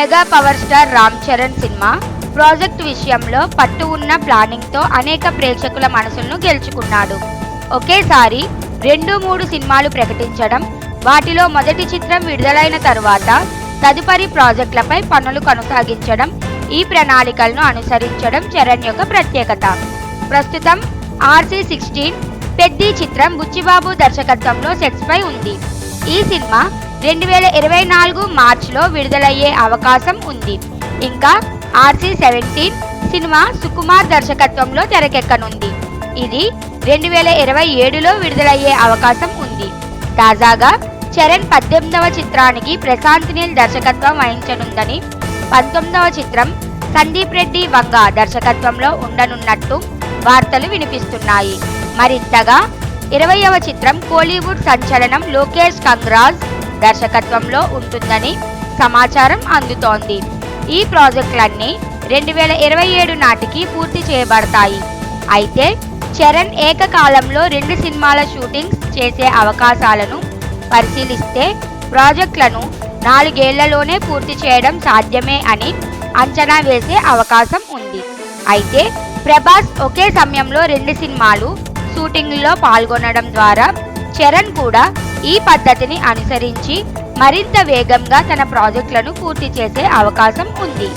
Mega power star Ram Charan cinema project విషయంలో పట్టు ఉన్న ప్లానింగ్తో అనేక ప్రేక్షకుల మనసులను గెలుచుకున్నాడు. ఒకేసారి రెండు మూడు సినిమాలు ప్రకటించడం వాటిలో మొదటి చిత్రం విడుదలైన తరువాత తదుపరి ప్రాజెక్టులపై పనులు కొనసాగించడం ఈ ప్రణాళికలను అనుసరించడం చరణ్ యొక్క ప్రత్యేకత. ప్రస్తుతం ఆర్సీ సిక్స్టీన్ పెద్ది చిత్రం బుచ్చిబాబు దర్శకత్వంలో సెట్స్పై ఉంది. ఈ సినిమా రెండు వేల ఇరవై నాలుగు మార్చిలో విడుదలయ్యే అవకాశం ఉంది. ఇంకా ఆర్సీ సెవెంటీన్ సినిమా సుకుమార్ దర్శకత్వంలో తెరకెక్కనుంది. ఇది రెండు వేల ఇరవై ఏడులో విడుదలయ్యే అవకాశం ఉంది. తాజాగా చరణ్ పద్దెనిమిదవ చిత్రానికి ప్రశాంత్ నీల్ దర్శకత్వం వహించనుందని పంతొమ్మిదవ చిత్రం సందీప్ రెడ్డి వంగ దర్శకత్వంలో ఉండనున్నట్టు వార్తలు వినిపిస్తున్నాయి. మరింతగా ఇరవయవ చిత్రం కోలీవుడ్ సంచలనం లోకేష్ కంగ్రాజ్ దర్శకత్వంలో ఉంటుందని సమాచారం అందుతోంది. ఈ ప్రాజెక్టులన్నీ రెండు వేల ఇరవై ఏడు నాటికి పూర్తి చేయబడతాయి. అయితే చరణ్ ఏకకాలంలో రెండు సినిమాల షూటింగ్స్ చేసే అవకాశాలను పరిశీలిస్తే ప్రాజెక్టులను నాలుగేళ్ళలోనే పూర్తి చేయడం సాధ్యమే అని అంచనా వేసే అవకాశం ఉంది. అయితే ప్రభాస్ ఒకే సమయంలో రెండు సినిమాలు షూటింగ్లో పాల్గొనడం ద్వారా చరణ్ కూడా ఈ పద్ధతిని అనుసరించి మరింత వేగంగా తన ప్రాజెక్టులను పూర్తి చేసే అవకాశం ఉంది.